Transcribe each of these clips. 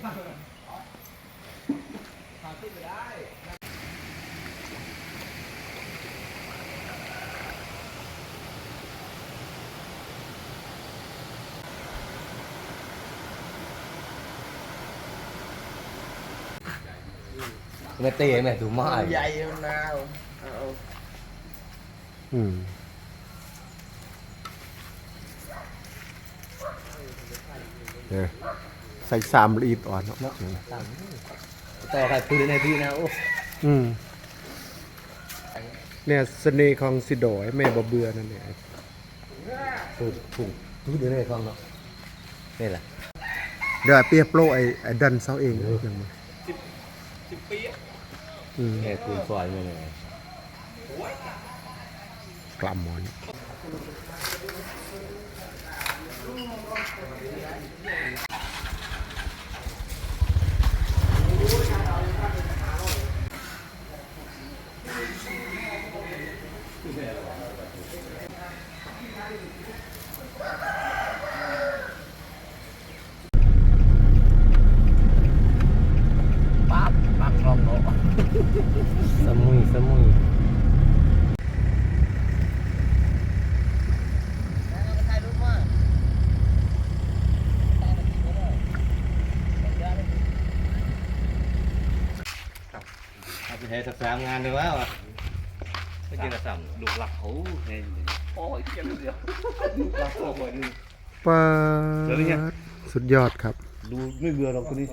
แล้วก็มึงอย่าทำเลยทำขึ้นไม่ได้ ไม่เตะแม่ดูมา ใหญ่มันนาวเอา อืมเออ ใส่สามลีดอ่อนเนาะต่อใครปืนในพี่นะโอ้อืมเนี่ยเสน่ห์ของสิโดยแม่บ่เบื่อนั่นเองปืนพุ่งปืนในคลองเนาะนี่แหละเดี๋ยวไอ้เปียโปรไอ้ไอ้ดันเซาเองยังมาสิบปีอืมแค่ปืนซอยไม่เลยกลัมหมอน ปั๊บปักคลองเนาะสมุยสมุย เอาไปให้สักสามงานเลยวะวะไม่กินกระสัมลูกหลักเขาไงโอ้ยเกี่ยวเดียวลูกหลักโอ้ยปาเดี๋ยวนี้ไงดสุดยอดครับ ดูไม่เบื่อหรอกคนนี้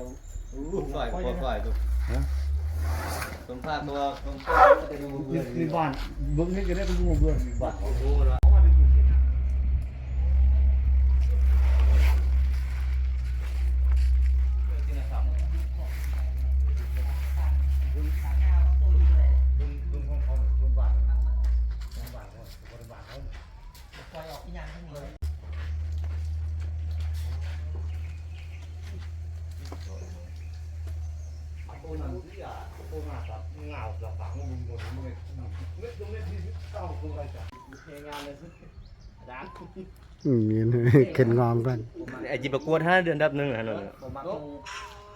ฝ่ายฝ่ายฝ่ายตัวฮะตรงภาคตัวตรงภาคจะดูเบื่อในบ้านเบิ้งให้กันได้เป็นงูเบื่อบ้านโอ้โห แล้วอืมเนี่ยเข็นงอมกันไอจีประกวดห้าเดือนดับหนึ่งฮะนั่นน่ะผมมาตรง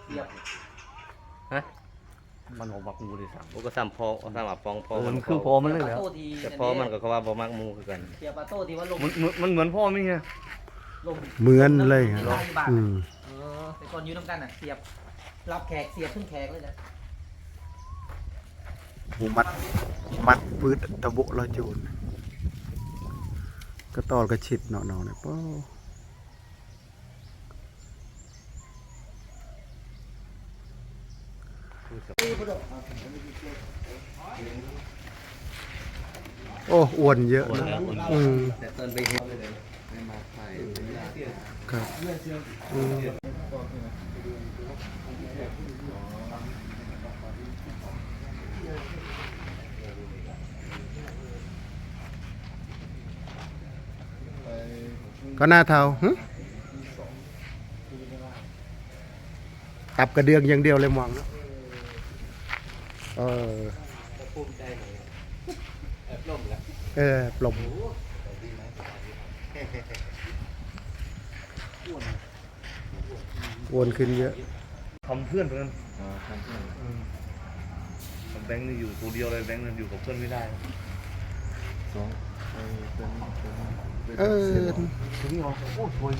เทียบฮะ มันออกมากูเลยสั่งโอ้ก็ซ้ำพอซ้ำอะฟองพอเออมันมันคือพอมันเลยแล้วแต่พอมันก็เขาว่าบ่มักหมูคือกันเทียบปาโต้ที่ว่าลงมันมันเหมือนพ่อไม่ไงลงเหมือนเลยครับได้บาทอืมเออเป็นคนอยืนน้ำกันอะเสียบรับแขกเสียบขึ้นแขกเลยนะหูมัดมัดปืดตะบุลอยจูนก็ตอดกระชิดเนาะๆเนี่ยป้อ โอ้อ้วนเยอะนะอืมแต่ตอนไปเห็นเลยไม่มาใส่ครับอืมก็หน้าเทาหึตับกระเดืองอย่างเดียวเลยมองเนอะ เออภูมิใจหน่อยแอบล่มแล้วเออปลมอ้วนขึ้นเยอะ ทำเพื่อนเพื่อนอ๋อครับแบงค์นี่อยู่ตัวเดียวเลยแบงค์นี่อยู่กับเพื่อนไม่ได้สองเออเป็นเป็นเออ ถึงนี่เหรอโอ้สวย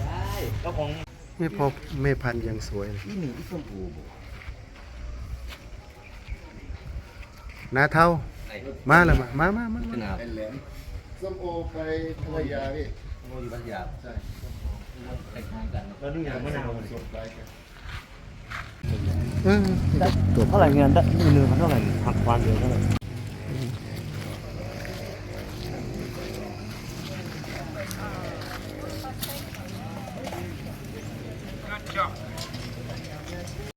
ยายแล้วของ ไม่พอไม่พันธุ์ยังสวยเลยที่หนึ่งที่ส้มปูบ่หน้าเท่าไอ้มาแล้วมามามามาเป็นอาบแหลมส้มโอไปภรรยาพี่โมอยู่บ้านยาใช่คล้ายๆกันแล้วนี่ยังไม่ได้เอาสดไปกันเออตัวเท่าไหร่เงินได้เงินมันเท่าไหร่หักความเดียวเท่าไหร่